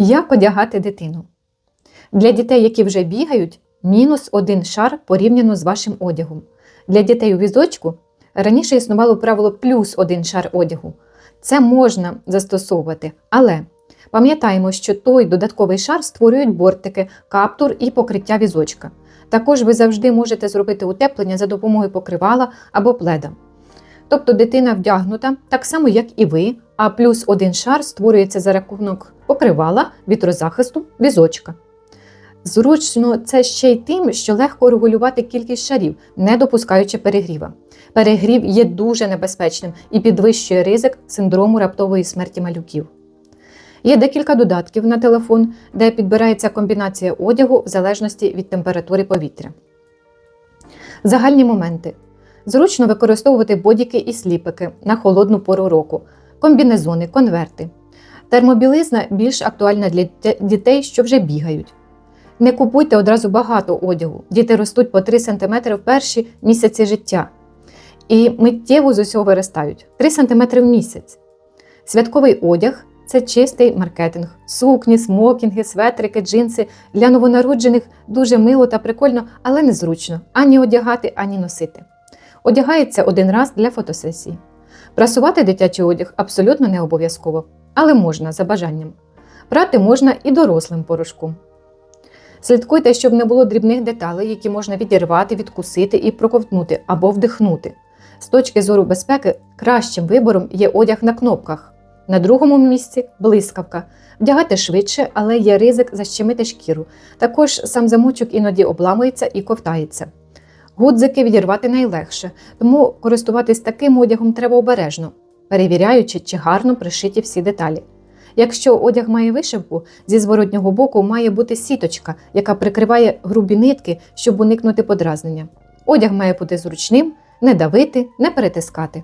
Як одягати дитину? Для дітей, які вже бігають, мінус один шар порівняно з вашим одягом. Для дітей у візочку раніше існувало правило плюс один шар одягу. Це можна застосовувати, але пам'ятаємо, що той додатковий шар створюють бортики, каптур і покриття візочка. Також ви завжди можете зробити утеплення за допомогою покривала або пледа. Тобто дитина вдягнута так само, як і ви, а плюс один шар створюється за рахунок покривала, вітрозахисту, візочка. Зручно це ще й тим, що легко регулювати кількість шарів, не допускаючи перегріва. Перегрів є дуже небезпечним і підвищує ризик синдрому раптової смерті малюків. Є декілька додатків на телефон, де підбирається комбінація одягу в залежності від температури повітря. Загальні моменти. Зручно використовувати бодіки і сліпики на холодну пору року, комбінезони, конверти. Термобілизна більш актуальна для дітей- що вже бігають. Не купуйте одразу багато одягу. Діти ростуть по 3 см в перші місяці життя. І миттєво з усього виростають 3 см в місяць. Святковий одяг це чистий маркетинг. Сукні, смокінги, светрики, джинси для новонароджених дуже мило та прикольно, але незручно ані одягати, ані носити. Одягається один раз для фотосесії. Прасувати дитячий одяг абсолютно не обов'язково, але можна за бажанням. Прати можна і дорослим порошком. Слідкуйте, щоб не було дрібних деталей, які можна відірвати, відкусити і проковтнути або вдихнути. З точки зору безпеки, кращим вибором є одяг на кнопках. На другому місці блискавка. Вдягати швидше, але є ризик защемити шкіру. Також сам замочок іноді обламується і ковтається. Гудзики відірвати найлегше, тому користуватись таким одягом треба обережно, перевіряючи, чи гарно пришиті всі деталі. Якщо одяг має вишивку, зі зворотнього боку має бути сіточка, яка прикриває грубі нитки, щоб уникнути подразнення. Одяг має бути зручним, не давити, не перетискати.